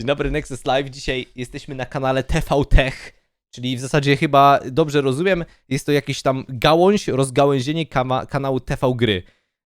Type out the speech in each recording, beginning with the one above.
Dzień dobry, Nexus Live. Dzisiaj jesteśmy na kanale TV Tech, czyli w zasadzie chyba dobrze rozumiem, jest to jakiś tam gałąź, rozgałęzienie kama- kanału TV Gry.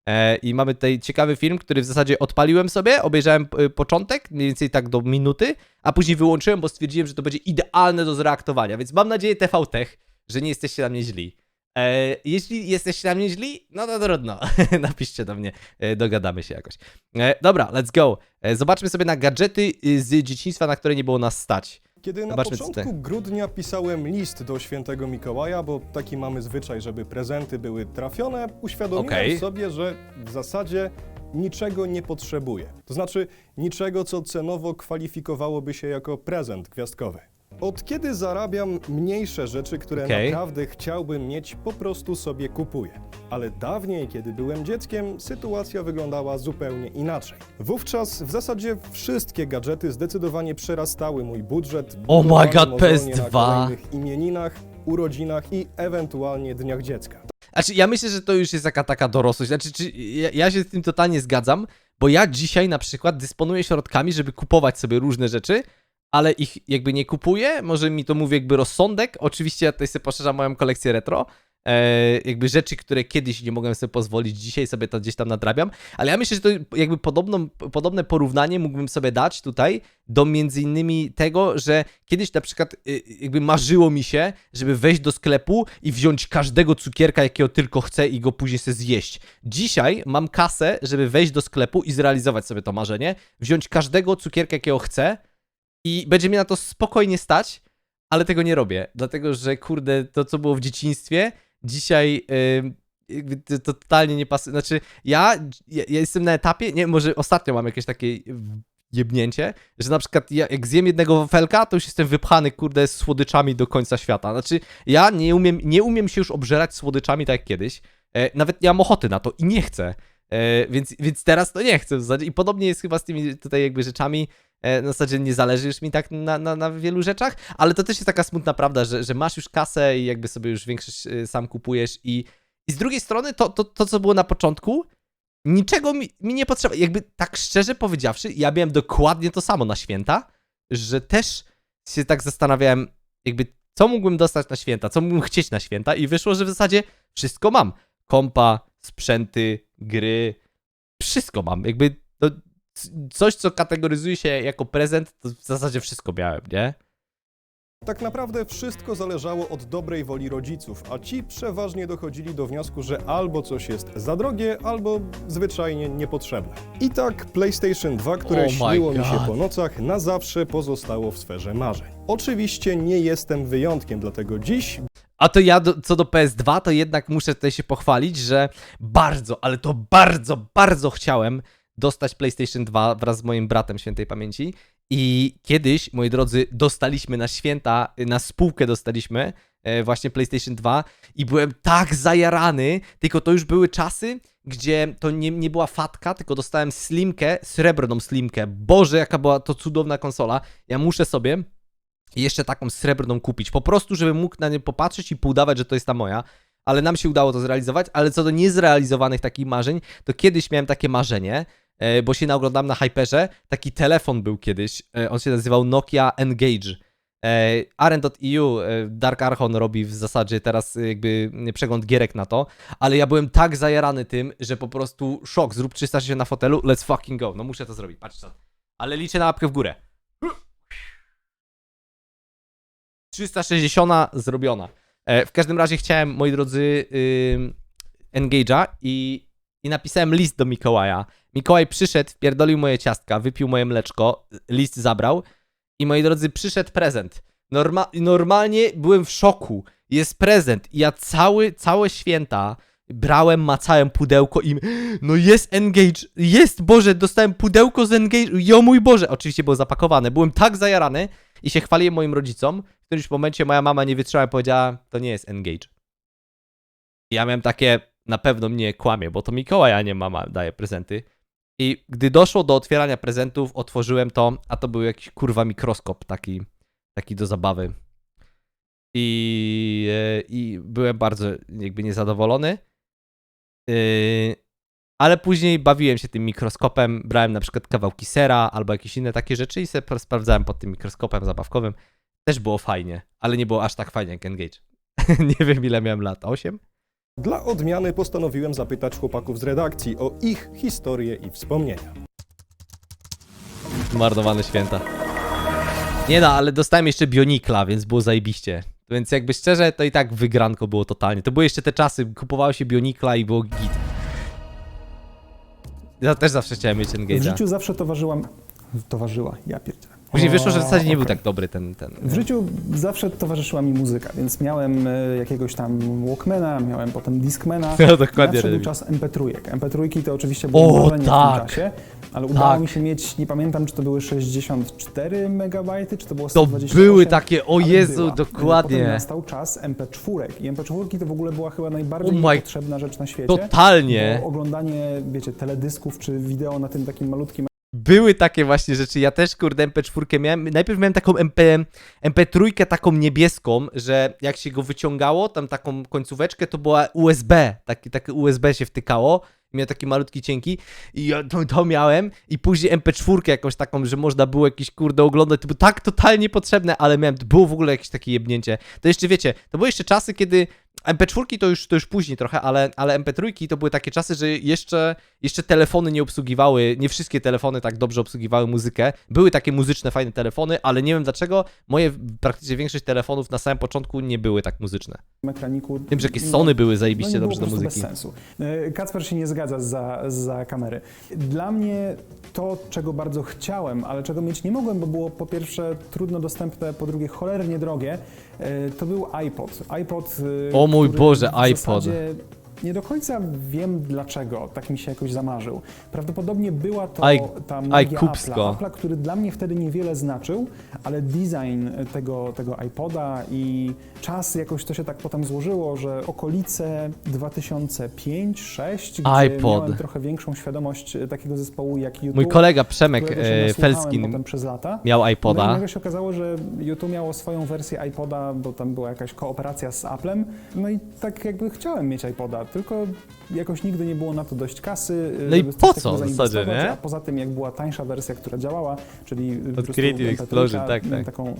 E, I mamy tutaj ciekawy film, który w zasadzie odpaliłem sobie, obejrzałem y, początek, mniej więcej tak do minuty, a później wyłączyłem, bo stwierdziłem, że to będzie idealne do zreaktowania. Więc mam nadzieję, TV Tech, że nie jesteście na mnie źli. E, jeśli jesteście na mnie źli, no to trudno. Napiszcie do mnie, e, dogadamy się jakoś. E, dobra, let's go. Zobaczmy sobie na gadżety z dzieciństwa, na które nie było nas stać. Kiedy na Zobaczmy, początku grudnia pisałem list do świętego Mikołaja, bo taki mamy zwyczaj, żeby prezenty były trafione, uświadomiłem Okej. sobie, że w zasadzie niczego nie potrzebuję. To znaczy niczego, co cenowo kwalifikowałoby się jako prezent gwiazdkowy. Od kiedy zarabiam mniejsze rzeczy, które Okej. naprawdę chciałbym mieć, po prostu sobie kupuję. Ale dawniej, kiedy byłem dzieckiem, sytuacja wyglądała zupełnie inaczej. Wówczas w zasadzie wszystkie gadżety zdecydowanie przerastały mój budżet. Oh my God, mozolnie PS2. Na kolejnych imieninach, urodzinach i ewentualnie dniach dziecka. Znaczy, ja myślę, że to już jest jaka taka dorosłość. Znaczy, czy, ja, ja się z tym totalnie zgadzam, bo ja dzisiaj na przykład dysponuję środkami, żeby kupować sobie różne rzeczy, ale ich jakby nie kupuję. Może mi to mówi jakby rozsądek. Oczywiście ja tutaj sobie poszerzam moją kolekcję retro. E, jakby rzeczy, które kiedyś nie mogłem sobie pozwolić, dzisiaj sobie to gdzieś tam nadrabiam, ale ja myślę, że to jakby podobne porównanie mógłbym sobie dać tutaj do między innymi tego, że kiedyś na przykład y, jakby marzyło mi się, żeby wejść do sklepu i wziąć każdego cukierka, jakiego tylko chcę i go później sobie zjeść. Dzisiaj mam kasę, żeby wejść do sklepu i zrealizować sobie to marzenie, wziąć każdego cukierka, jakiego chcę i będzie mnie na to spokojnie stać, ale tego nie robię, dlatego że kurde, to co było w dzieciństwie, dzisiaj jakby to, to totalnie nie pasuje. Znaczy, ja, ja jestem na etapie, nie może ostatnio mam jakieś takie jebnięcie, że na przykład ja, jak zjem jednego wafelka, to już jestem wypchany, kurde, z słodyczami do końca świata. Znaczy, ja nie umiem, nie umiem się już obżerać słodyczami tak jak kiedyś. E, nawet nie mam ochoty na to i nie chcę. E, więc, więc teraz to nie chcę w zasadzie. I podobnie jest chyba z tymi tutaj jakby rzeczami. E, na zasadzie nie zależy już mi tak na, na, na wielu rzeczach, ale to też jest taka smutna prawda, że, że masz już kasę i jakby sobie już większość e, sam kupujesz i, i z drugiej strony to, to, to, co było na początku, niczego mi, mi nie potrzeba. Jakby tak szczerze powiedziawszy, ja miałem dokładnie to samo na święta, że też się tak zastanawiałem, jakby co mógłbym dostać na święta, co mógłbym chcieć na święta i wyszło, że w zasadzie wszystko mam. Kompa, sprzęty, gry, wszystko mam. Jakby to coś, co kategoryzuje się jako prezent, to w zasadzie wszystko miałem, nie? Tak naprawdę wszystko zależało od dobrej woli rodziców, a ci przeważnie dochodzili do wniosku, że albo coś jest za drogie, albo zwyczajnie niepotrzebne. I tak PlayStation 2, które Oh śniło mi się po nocach, na zawsze pozostało w sferze marzeń. Oczywiście nie jestem wyjątkiem, dlatego dziś A to ja do, co do PS2, to jednak muszę tutaj się pochwalić, że bardzo, ale to bardzo, bardzo chciałem dostać PlayStation 2 wraz z moim bratem świętej pamięci. I kiedyś, moi drodzy, dostaliśmy na święta, na spółkę dostaliśmy e, właśnie PlayStation 2 i byłem tak zajarany, tylko to już były czasy, gdzie to nie, nie była fatka, tylko dostałem slimkę, srebrną slimkę. Boże, jaka była to cudowna konsola. Ja muszę sobie jeszcze taką srebrną kupić. Po prostu, żebym mógł na nie popatrzeć i udawać, że to jest ta moja. Ale nam się udało to zrealizować. Ale co do niezrealizowanych takich marzeń, to kiedyś miałem takie marzenie, e, bo się naoglądam na Hyperze. Taki telefon był kiedyś. e, On się nazywał Nokia Engage. E, Aren.eu, Dark Archon robi w zasadzie teraz jakby przegląd gierek na to, ale ja byłem tak zajarany tym, że po prostu szok, zrób 360 na fotelu, let's fucking go, no muszę to zrobić, patrz co. Ale liczę na łapkę w górę. 360 zrobiona. E, w każdym razie chciałem, moi drodzy, Engage'a i, i napisałem list do Mikołaja. Mikołaj przyszedł, wpierdolił moje ciastka, wypił moje mleczko, list zabrał i moi drodzy, przyszedł prezent. Norma normalnie byłem w szoku. Jest prezent i ja cały, całe święta brałem, macałem pudełko i no jest Engage, jest, Boże, dostałem pudełko z Engage, jo mój Boże, oczywiście było zapakowane, byłem tak zajarany i się chwaliłem moim rodzicom, w którymś momencie moja mama nie wytrzymała i powiedziała, to nie jest Engage. Ja miałem takie, na pewno mnie kłamie, bo to Mikołaj, a nie mama daje prezenty. I gdy doszło do otwierania prezentów, otworzyłem to, a to był jakiś kurwa mikroskop taki, taki do zabawy. I, e, I byłem bardzo jakby niezadowolony. Yy, ale później bawiłem się tym mikroskopem, brałem na przykład kawałki sera albo jakieś inne takie rzeczy i sobie sprawdzałem pod tym mikroskopem zabawkowym. Też było fajnie, ale nie było aż tak fajnie jak Engage. nie wiem ile miałem lat, 8? Dla odmiany postanowiłem zapytać chłopaków z redakcji o ich historię i wspomnienia. Marnowane święta. Nie no, ale dostałem jeszcze Bionikla, więc było zajebiście. Więc jakby szczerze, to i tak wygranko było totalnie. To były jeszcze te czasy, kupowało się Bionikla i było git. Ja też zawsze chciałem mieć W Engage'a. życiu zawsze towarzzyła... Towarzyła, ja pierdzielę. Później wyszło, że w zasadzie nie był tak dobry ten... ten W życiu zawsze towarzyszyła mi muzyka, więc miałem e, jakiegoś tam Walkmana, miałem potem Discmana. No, dokładnie, Nadszedł Remi. czas MP3. MP3 to oczywiście było O, marzenie w tak. tym czasie, ale udało Tak. mi się mieć, nie pamiętam, czy to były 64 MB, czy to było To 128. były takie, o ale Jezu, była. dokładnie. Potem nastał czas MP4 i MP4 to w ogóle była chyba najbardziej Oh my- potrzebna rzecz na świecie. Totalnie. Bo oglądanie, wiecie, teledysków czy wideo na tym takim malutkim Były takie właśnie rzeczy. Ja też, kurde, MP4 miałem. Najpierw miałem taką MP, MP3 taką niebieską, że jak się go wyciągało, tam taką końcóweczkę, to była USB. Taki, takie USB się wtykało. Miał taki malutki cienki i ja to, to miałem i później MP4 jakąś taką, że można było jakiś kurde oglądać, to było tak totalnie potrzebne, ale miałem, było w ogóle jakieś takie jebnięcie. To jeszcze wiecie, to były jeszcze czasy, kiedy MP4 to już, to już później trochę, ale, ale MP3 to były takie czasy, że jeszcze, jeszcze telefony nie obsługiwały, nie wszystkie telefony tak dobrze obsługiwały muzykę. Były takie muzyczne, fajne telefony, ale nie wiem dlaczego moje praktycznie większość telefonów na samym początku nie były tak muzyczne. ekraniku. Wiem, że jakieś no, Sony były no zajebiście nie dobrze do muzyki. Bez sensu. E, Kacper się nie zgadza za, za kamery. Dla mnie to, czego bardzo chciałem, ale czego mieć nie mogłem, bo było po pierwsze trudno dostępne, po drugie cholernie drogie, to był iPod. iPod. e, O mój Boże, iPod. Nie do końca wiem dlaczego, tak mi się jakoś zamarzył. Prawdopodobnie była to Aj- ta aj, magia kupsko. Apple'a, Apple'a, który dla mnie wtedy niewiele znaczył, ale design tego, tego iPoda i czas jakoś to się tak potem złożyło, że okolice 2005-2006, gdzie iPod. miałem trochę większą świadomość e, takiego zespołu jak YouTube. Mój kolega Przemek którego się e, nasłuchałem Felskin potem przez lata. miał No i iPoda. nagle się okazało, że YouTube miało swoją wersję iPoda, bo tam była jakaś kooperacja z Applem. No i tak jakby chciałem mieć iPoda, tylko jakoś nigdy nie było na to dość kasy. No i po co w zasadzie, nie? A poza tym, jak była tańsza wersja, która działała, czyli prostu Creative MP3, Explosion, tak, miałem tak. taką e,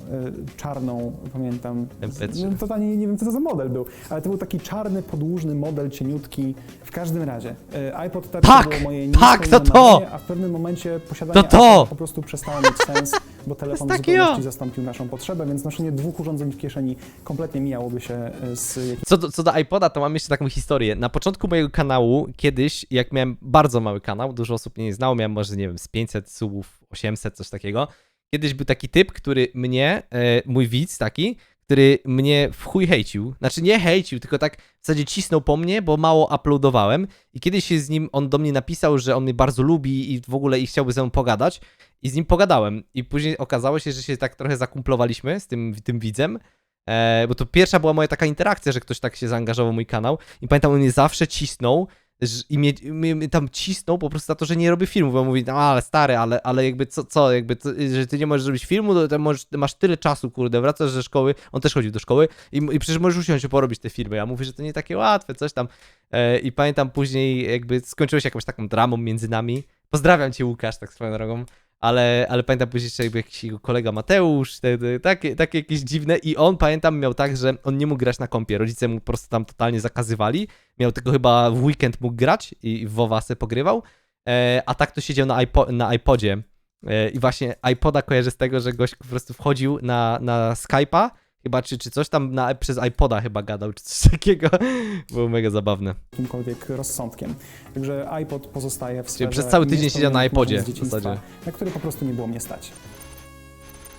czarną, pamiętam. MP3. No, totalnie nie wiem, co to za model był, ale to był taki czarny, podłużny model, cieniutki. W każdym razie, e, iPod Touch Tak, to było moje tak, to to! a w pewnym momencie posiadanie To to! po prostu przestało mieć sens, bo telefon w zupełności zastąpił naszą potrzebę, więc noszenie dwóch urządzeń w kieszeni kompletnie mijałoby się z Co do, co do iPoda, to mam jeszcze taką historię. Na początku mojego kanału, kiedyś, jak miałem bardzo mały kanał, dużo osób mnie nie znało, miałem może, nie wiem, z 500 subów, 800, coś takiego. Kiedyś był taki typ, który mnie, e, mój widz taki, który mnie w chuj hejcił. Znaczy nie hejcił, tylko tak w zasadzie cisnął po mnie, bo mało uploadowałem. I kiedyś się z nim, on do mnie napisał, że on mnie bardzo lubi i w ogóle i chciałby ze mną pogadać. I z nim pogadałem. I później okazało się, że się tak trochę zakumplowaliśmy z tym, tym widzem. E, bo to pierwsza była moja taka interakcja, że ktoś tak się zaangażował w mój kanał. I pamiętam, on mnie zawsze cisnął. I mnie, mnie, tam cisnął po prostu za to, że nie robię filmu, bo mówi, no ale stary, ale, ale jakby co, co jakby, że ty nie możesz zrobić filmu, to, to możesz, masz tyle czasu, kurde, wracasz ze szkoły, on też chodził do szkoły i, i przecież możesz usiąść i porobić te filmy. Ja mówię, że to nie takie łatwe, coś tam. E, I pamiętam później jakby skończyło się jakąś taką dramą między nami. Pozdrawiam cię Łukasz, tak swoją drogą. Ale, ale pamiętam później jeszcze jakby jakiś jego kolega Mateusz, te, te, takie, takie jakieś dziwne. I on pamiętam miał tak, że on nie mógł grać na kompie, rodzice mu po prostu tam totalnie zakazywali, miał tylko chyba w weekend mógł grać i w WoWa se pogrywał, e, a tak to siedział na, iPo na iPodzie. E, i właśnie iPoda kojarzę z tego, że gość po prostu wchodził na, na Skype'a chyba, czy, czy coś tam na, przez iPoda chyba gadał, czy coś takiego, było mega zabawne. jakimkolwiek rozsądkiem. Także iPod pozostaje w sferze przez cały tydzień siedział na iPodzie marzeń z w dzieciństwa, zasadzie. na które po prostu nie było mnie stać.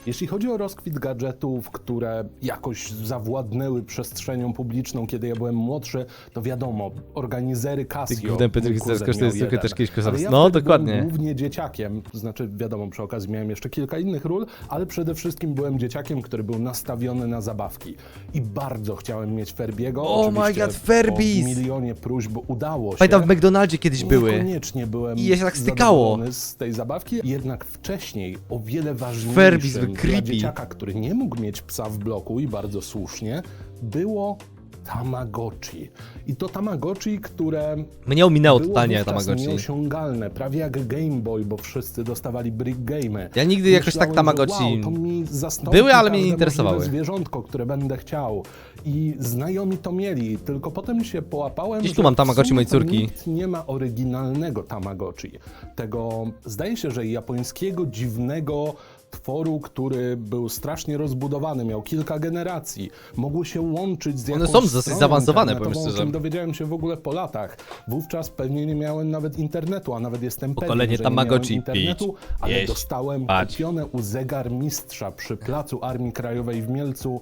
Jeśli chodzi o rozkwit gadżetów, które jakoś zawładnęły przestrzenią publiczną, kiedy ja byłem młodszy, to wiadomo, organizery Casio. gównem Petr mój Histersko, kuzyn to jest miał trochę jeden. też kiedyś korzystał. Ja No, dokładnie. Byłem głównie dzieciakiem, to znaczy wiadomo, przy okazji miałem jeszcze kilka innych ról, ale przede wszystkim byłem dzieciakiem, który był nastawiony na zabawki. I bardzo chciałem mieć Ferbiego. Oh my God, Furbies! Po milionie próśb udało się. Pamiętam w McDonaldzie kiedyś były. Niekoniecznie byłem I je się tak stykało. z tej zabawki, jednak wcześniej o wiele ważniejszym były dla creepy. dzieciaka, który nie mógł mieć psa w bloku i bardzo słusznie, było Tamagotchi. I to Tamagotchi, które Mnie ominęło było totalnie Tamagotchi. nieosiągalne, prawie jak Game Boy, bo wszyscy dostawali brick game'y. Ja nigdy jakoś tak Tamagotchi... Że wow, Były, ale mnie nie interesowały. zwierzątko, które będę chciał. I znajomi to mieli, tylko potem się połapałem, Gdzieś że tu mam Tamagotchi mojej córki. Nikt nie ma oryginalnego Tamagotchi. Tego, zdaje się, że japońskiego, dziwnego tworu, który był strasznie rozbudowany, miał kilka generacji, mogły się łączyć z One jakąś są dosyć stroną zaawansowane, powiem internetową, o szczerze. dowiedziałem się w ogóle po latach. Wówczas pewnie nie miałem nawet internetu, a nawet jestem Pokolenie pewien, że nie miałem Tamagotchi. internetu, Pić, ale jeść, dostałem spać. kupione u zegarmistrza przy placu Armii Krajowej w Mielcu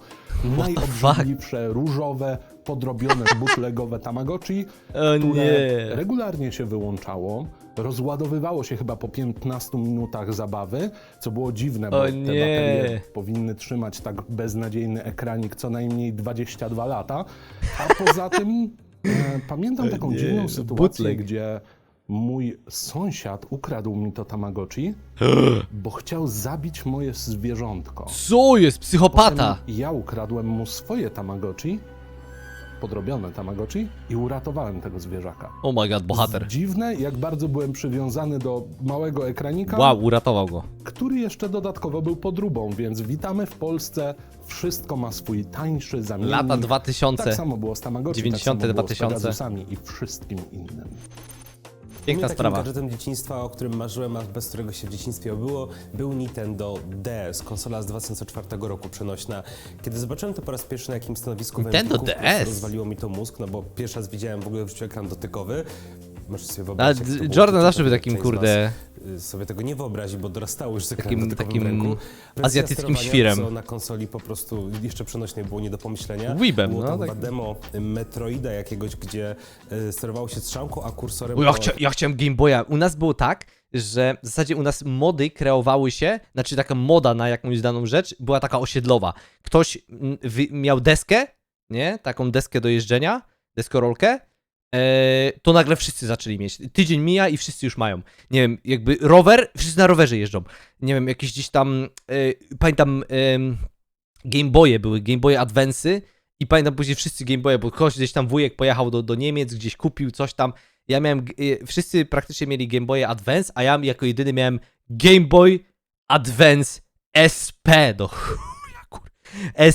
najobrzydliwsze, różowe, podrobione, bootlegowe Tamagotchi, O które nie. regularnie się wyłączało. Rozładowywało się chyba po 15 minutach zabawy, co było dziwne, bo O te nie. baterie powinny trzymać tak beznadziejny ekranik co najmniej 22 lata. A poza tym e, pamiętam taką nie, dziwną no, sytuację, bootleg. gdzie mój sąsiad ukradł mi to Tamagotchi, bo chciał zabić moje zwierzątko. Co jest? Psychopata! Potem ja ukradłem mu swoje Tamagotchi, podrobione Tamagotchi i uratowałem tego zwierzaka. Oh my god, bohater. Dziwne, jak bardzo byłem przywiązany do małego ekranika, Wow, uratował go. który jeszcze dodatkowo był podróbą, więc witamy w Polsce. Wszystko ma swój tańszy zamiennik. Lata 2000. Tak samo było z Tamagotchi, 90., tak samo było 2000. z Pegasusami i wszystkim innym. Piękna takim sprawa. gadżetem dzieciństwa, o którym marzyłem, a bez którego się w dzieciństwie obyło, był Nintendo DS, konsola z 2004 roku przenośna. Kiedy zobaczyłem to po raz pierwszy na jakimś stanowisku w Nintendo Empiku, po prostu DS? Rozwaliło mi to mózg, no bo pierwszy raz widziałem w ogóle w życiu ekran dotykowy. Możesz sobie wyobrazić, jak to było Jordan zawsze był takim, część z was, kurde, y, sobie tego nie wyobrazi, bo dorastało już z ekranem Takim- dotykowym takim w ręku. Azjatyckim sterowania, świrem. Co na konsoli po prostu jeszcze przenośnej było nie do pomyślenia. Weebem, było no, tam tak. chyba demo Metroida jakiegoś, gdzie y, sterowało się strzałką, a kursorem Bo ja, było- chcia, ja chciałem Game Boya. U nas było tak, że w zasadzie u nas mody kreowały się, znaczy taka moda na jakąś daną rzecz była taka osiedlowa. Ktoś mm, wy, miał deskę, nie? Taką deskę do jeżdżenia, deskorolkę, to nagle wszyscy zaczęli mieć. Tydzień mija i wszyscy już mają. Nie wiem, jakby rower, wszyscy na rowerze jeżdżą. Nie wiem, jakieś gdzieś tam, e, pamiętam, Game Boye były, Game Boye Advance'y i pamiętam później wszyscy Game Boye, bo ktoś gdzieś tam wujek pojechał do, do Niemiec, gdzieś kupił coś tam. Ja miałem, y, wszyscy praktycznie mieli Game Boye Advance, a ja jako jedyny miałem Game Boy Advance SP do chuja, kur...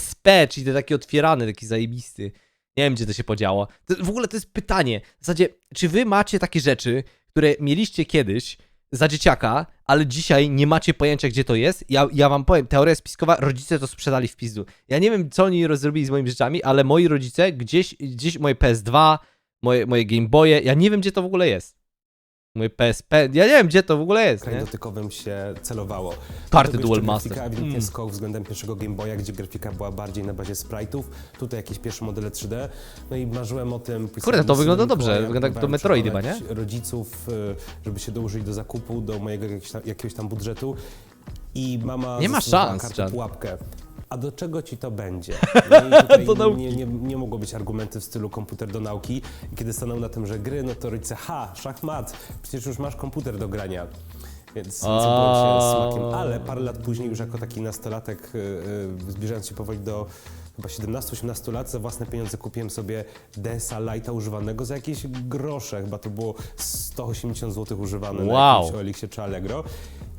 SP, czyli ten taki otwierany, taki zajebisty. Nie wiem, gdzie to się podziało. To, w ogóle to jest pytanie. W zasadzie, czy wy macie takie rzeczy, które mieliście kiedyś za dzieciaka, ale dzisiaj nie macie pojęcia, gdzie to jest? Ja, ja wam powiem, teoria spiskowa, rodzice to sprzedali w pizdu. Ja nie wiem, co oni zrobili z moimi rzeczami, ale moi rodzice gdzieś, gdzieś moje PS2, moje, moje Game Boye, ja nie wiem, gdzie to w ogóle jest. Moje PSP, ja nie wiem, gdzie to w ogóle jest, nie? dotykowym się celowało. Karty Do Dual Master. Grafika ewidentnie Mm. skok względem pierwszego Game Boya, gdzie grafika była bardziej na bazie sprite'ów. Tutaj jakieś pierwsze modele 3D. No i marzyłem o tym. Kurde, to wygląda do dobrze. Wygląda jak to próbowałem Metroidy chyba, przekonać rodziców, y, żeby się dołożyli do zakupu, do mojego jakiegoś tam, jakiegoś tam budżetu. I mama Nie ma szans, kartę Jan. pułapkę. A do czego ci to będzie? No nauki. nie, nie, nie mogło być argumenty w stylu komputer do nauki. I kiedy stanął na tym, że gry, no to rodzice, ha, szachmat, przecież już masz komputer do grania. Więc byłem się smakiem. Ale parę lat później, już jako taki nastolatek, y, y, zbliżając się powoli do chyba 17-18 lat, za własne pieniądze kupiłem sobie DS-a Lite'a używanego za jakieś grosze. Chyba to było 180 zł używane na Wow. jakimś Elixie czy Allegro.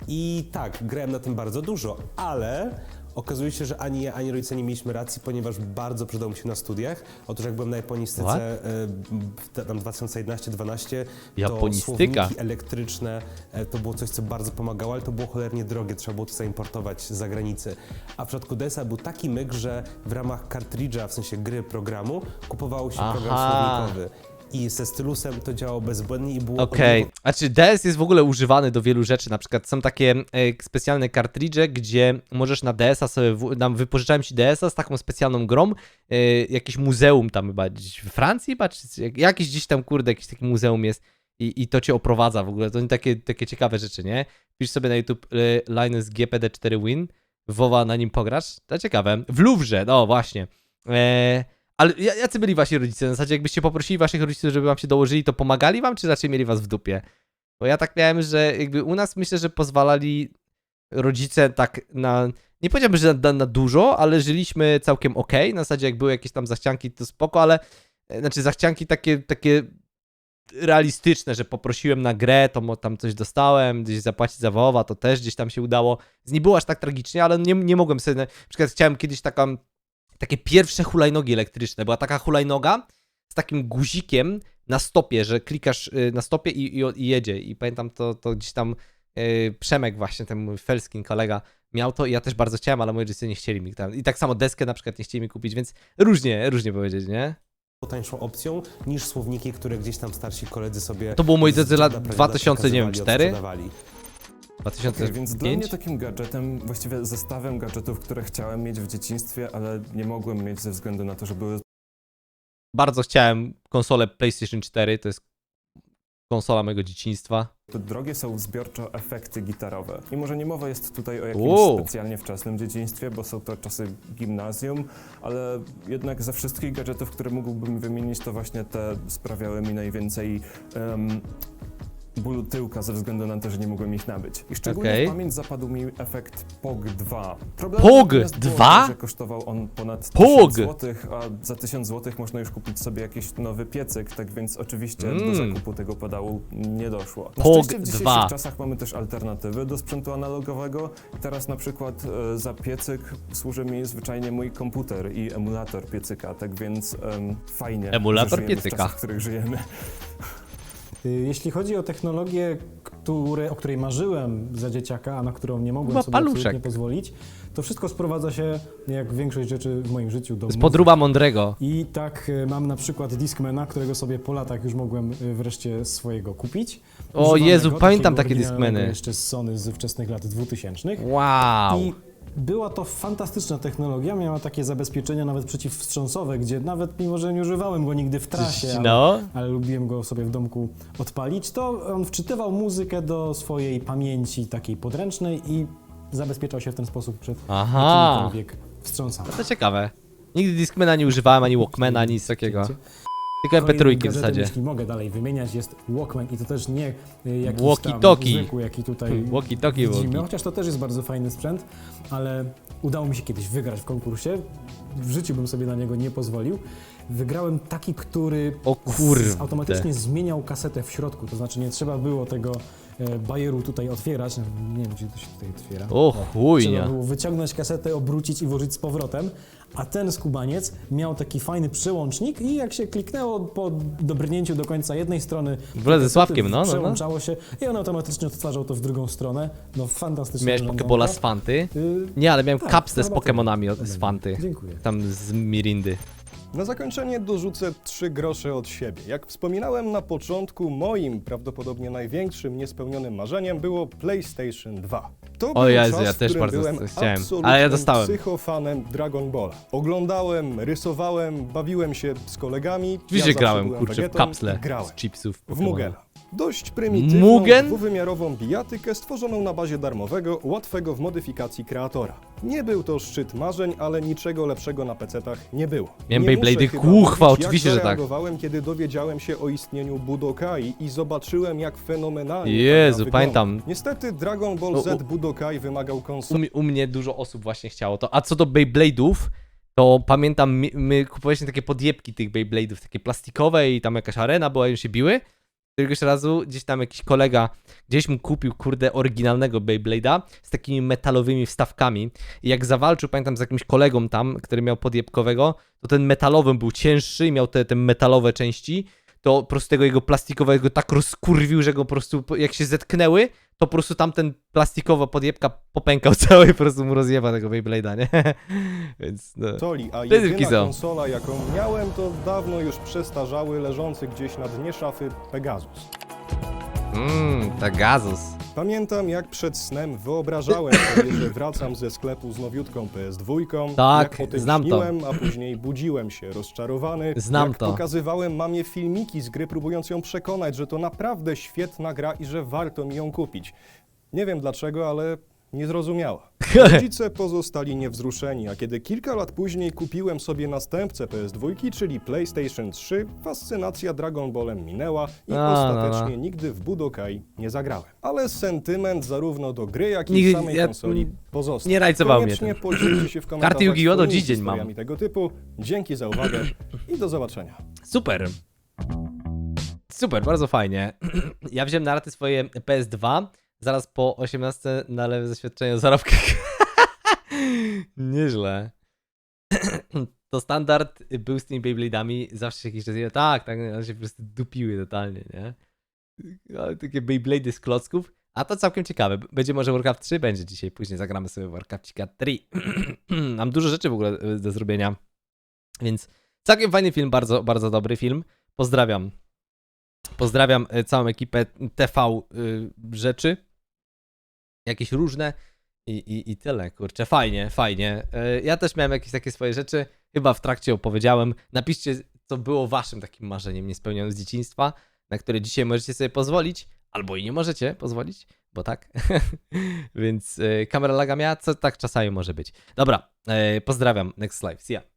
I tak, grałem na tym bardzo dużo, ale okazuje się, że ani ja, ani rodzice nie mieliśmy racji, ponieważ bardzo przydał mi się na studiach. Otóż jak byłem na japonistyce e, w te- tam 2011-12, to Japonistyka. słowniki elektryczne e, to było coś, co bardzo pomagało, ale to było cholernie drogie, trzeba było to zaimportować z zagranicy. A w przypadku DS-a był taki myk, że w ramach kartridża, w sensie gry programu, kupowało się program Aha. słownikowy. I ze stylusem to działało bezbłędnie i było Okej, od a czy DS jest w ogóle używany do wielu rzeczy? Na przykład są takie e, specjalne kartridże, gdzie możesz na DS-a sobie, w, tam wypożyczałem ci DS-a z taką specjalną grą, e, jakieś muzeum tam chyba gdzieś w Francji chyba, czy jak- jakieś gdzieś tam, kurde, jakieś takie muzeum jest i, i to cię oprowadza w ogóle, to nie takie, takie ciekawe rzeczy, nie? Pisz sobie na YouTube e, Linus GPD4 Win, WoWa na nim pograsz, to ciekawe. W Louvre, no właśnie. E, ale ja- jacy byli wasi rodzice? Na zasadzie jakbyście poprosili waszych rodziców, żeby wam się dołożyli, to pomagali wam, czy raczej mieli was w dupie? Bo ja tak miałem, że jakby u nas myślę, że pozwalali rodzice tak na, nie powiedziałbym, że na, na dużo, ale żyliśmy całkiem okej. Na zasadzie jak były jakieś tam zachcianki, to spoko, ale e, znaczy zachcianki takie, takie realistyczne, że poprosiłem na grę, to tam coś dostałem, gdzieś zapłacić za WoWa, to też gdzieś tam się udało. Nie było aż tak tragicznie, ale nie, nie mogłem sobie, na przykład chciałem kiedyś taką, takie pierwsze hulajnogi elektryczne, była taka hulajnoga z takim guzikiem na stopie, że klikasz y, na stopie i, i, i jedzie i pamiętam to, to gdzieś tam y, Przemek właśnie, ten mój felskin kolega miał to i ja też bardzo chciałem, ale moi rodzice nie chcieli mi tam. I tak samo deskę na przykład nie chcieli mi kupić, więc różnie, różnie powiedzieć, nie? tańszą opcją niż słowniki, które gdzieś tam starsi koledzy sobie... To było, moi drodzy, lat dziada, pradziada 2000, nie wiem. 2005? Okej, więc dla mnie takim gadżetem, właściwie zestawem gadżetów, które chciałem mieć w dzieciństwie, ale nie mogłem mieć ze względu na to, że były Bardzo chciałem konsolę PlayStation 4, to jest konsola mojego dzieciństwa. drogie, są zbiorczo efekty gitarowe. Mimo, że nie mowa jest tutaj o jakimś Wow. specjalnie wczesnym dzieciństwie, bo są to czasy gimnazjum, ale jednak ze wszystkich gadżetów, które mógłbym wymienić, to właśnie te sprawiały mi najwięcej em, bólu tyłka ze względu na to, że nie mogłem ich nabyć. I szczególnie Okej. w pamięć zapadł mi efekt POG 2. Problemem POG natomiast było 2? to, że kosztował on ponad POG! 1000 zł, a za 1000 zł można już kupić sobie jakiś nowy piecyk, tak więc oczywiście do Mm. zakupu tego pedału nie doszło. Na POG szczęście w dzisiejszych 2. czasach mamy też alternatywy do sprzętu analogowego. Teraz na przykład e, za piecyk służy mi zwyczajnie mój komputer i emulator piecyka, tak więc em, fajnie, Emulator żyjemy piecyka. w czasach, w których żyjemy. Y, Jeśli chodzi o technologię, które, o której marzyłem za dzieciaka, a na którą nie mogłem Chyba sobie paluszek. absolutnie pozwolić, to wszystko sprowadza się, jak większość rzeczy w moim życiu, do muzyki. podruba mądrego. I tak y, mam na przykład Discmana, którego sobie po latach już mogłem y, wreszcie swojego kupić. O Jezu, pamiętam takiego takie oryginalnego Discmany. jeszcze z Sony z wczesnych lat 2000. Wow. I była to fantastyczna technologia, miała takie zabezpieczenia nawet przeciwwstrząsowe, gdzie nawet mimo, że nie używałem go nigdy w trasie, ale, No. ale lubiłem go sobie w domku odpalić, to on wczytywał muzykę do swojej pamięci takiej podręcznej i zabezpieczał się w ten sposób przed Aha. jakimkolwiek wstrząsaniem. To ciekawe. Nigdy Discmana nie używałem, ani Walkmana, nic takiego. Tylko Kolejnym MP3 w gadżetem, zasadzie. Jeśli mogę dalej wymieniać, jest Walkman i to też nie y, jakiś Walkie-talkie. tam zwykły, jaki tutaj Walkie-talkie, widzimy, walkie. chociaż to też jest bardzo fajny sprzęt, ale udało mi się kiedyś wygrać w konkursie. W życiu bym sobie na niego nie pozwolił. Wygrałem taki, który O kurde. z, automatycznie zmieniał kasetę w środku, to znaczy nie trzeba było tego e, bajeru tutaj otwierać, nie wiem, gdzie to się tutaj otwiera. O Trzeba chujnia. było wyciągnąć kasetę, obrócić i włożyć z powrotem, a ten skubaniec miał taki fajny przełącznik i jak się kliknęło po dobrnięciu do końca jednej strony W ogóle ze kasety, sławkiem, no, no, no. przełączało się i on automatycznie odtwarzał to w drugą stronę. No fantastyczne Miałeś. Pokebola z Fanty? Y, Nie, ale miałem Tak, kapsle z chyba Pokemonami tak. od, z Fanty. Dziękuję. Tam z Mirindy. Na zakończenie dorzucę trzy grosze od siebie. Jak wspominałem na początku, moim prawdopodobnie największym niespełnionym marzeniem było PlayStation 2. To był Jezu, czas, ja też bardzo byłem chciałem, ale ja dostałem. psychofanem Dragon Balla. Oglądałem, rysowałem, bawiłem się z kolegami. Oczywiście ja grałem, kurczę, w kapsle z chipsów. W. Mugena. Dość prymitywną, Mugen? dwuwymiarową bijatykę stworzoną na bazie darmowego, łatwego w modyfikacji kreatora. Nie był to szczyt marzeń, ale niczego lepszego na PC-tach nie było. Miałem nie Beyblade'y, muszę chyba kuchwa, mówić, oczywiście, jak że tak. zareagowałem, kiedy dowiedziałem się o istnieniu Budokai i zobaczyłem, jak fenomenalnie ta Jezu, wygląda. pamiętam. Niestety Dragon Ball U- Z u- Budokai wymagał U, konsoli. mi- u mnie dużo osób właśnie chciało to. A co do Beyblade'ów, to pamiętam, my, my kupowaliśmy takie podjebki tych Beyblade'ów, takie plastikowe i tam jakaś arena była i się biły. Któregoś razu gdzieś tam jakiś kolega gdzieś mu kupił, kurde, oryginalnego Beyblade'a z takimi metalowymi wstawkami. I jak zawalczył, pamiętam, z jakimś kolegą tam, który miał podjebkowego, to ten metalowy był cięższy i miał te, te metalowe części. To po prostu tego jego plastikowego tak rozkurwił, że go po prostu, jak się zetknęły, to po prostu tamten plastikowa podjebka popękał cały i po prostu mu rozjeba tego Beyblade'a, nie? Więc no. a Prezywki jedyna konsola, jaką miałem, to dawno już przestarzały, leżący gdzieś na dnie szafy Pegasus. Mmm, Pegasus. Pamiętam, jak przed snem wyobrażałem sobie, że wracam ze sklepu z nowiutką PS2. Tak, jak potem znam to. śniłem, a później budziłem się rozczarowany. Znam jak to. pokazywałem mamie filmiki z gry, próbując ją przekonać, że to naprawdę świetna gra i że warto mi ją kupić. Nie wiem dlaczego, ale niezrozumiała. Rodzice pozostali niewzruszeni, a kiedy kilka lat później kupiłem sobie następcę PS2, czyli PlayStation 3, fascynacja Dragon Ballem minęła i A, no, ostatecznie no. nigdy w Budokai nie zagrałem. Ale sentyment zarówno do gry, jak i Nigdy- samej ja- konsoli pozostał. nie rajcował mnie Koniecznie ten. podzielcie się w komentarzach Karty Yu-Gi-Oh! do swoimi dziś dzień mam. historiami tego typu. Dzięki za uwagę i do zobaczenia. Super. Super, bardzo fajnie. Ja wziąłem na raty swoje PS2 zaraz po 18 na lewe zaświadczenie o zarobkach. Nieźle. To standard był z tymi Beyblade'ami, zawsze się jakiś czas tak, tak, one się po prostu dupiły totalnie, nie? Ale takie Beyblade'y z klocków, a to całkiem ciekawe. Będzie może Warcraft 3? Będzie dzisiaj, później zagramy sobie w Warcraftika 3. Mam dużo rzeczy w ogóle y, do zrobienia, więc całkiem fajny film, bardzo, bardzo dobry film. Pozdrawiam. Pozdrawiam y, całą ekipę TV y, rzeczy. Jakieś różne. I, i, I tyle, kurczę, fajnie, fajnie. Y, Ja też miałem jakieś takie swoje rzeczy, chyba w trakcie opowiedziałem. Napiszcie, co było waszym takim marzeniem niespełnionym z dzieciństwa, na które dzisiaj możecie sobie pozwolić, albo i nie możecie pozwolić, bo tak. Więc y, kamera laga miała, co tak czasami może być. Dobra, y, pozdrawiam, next live, see ya.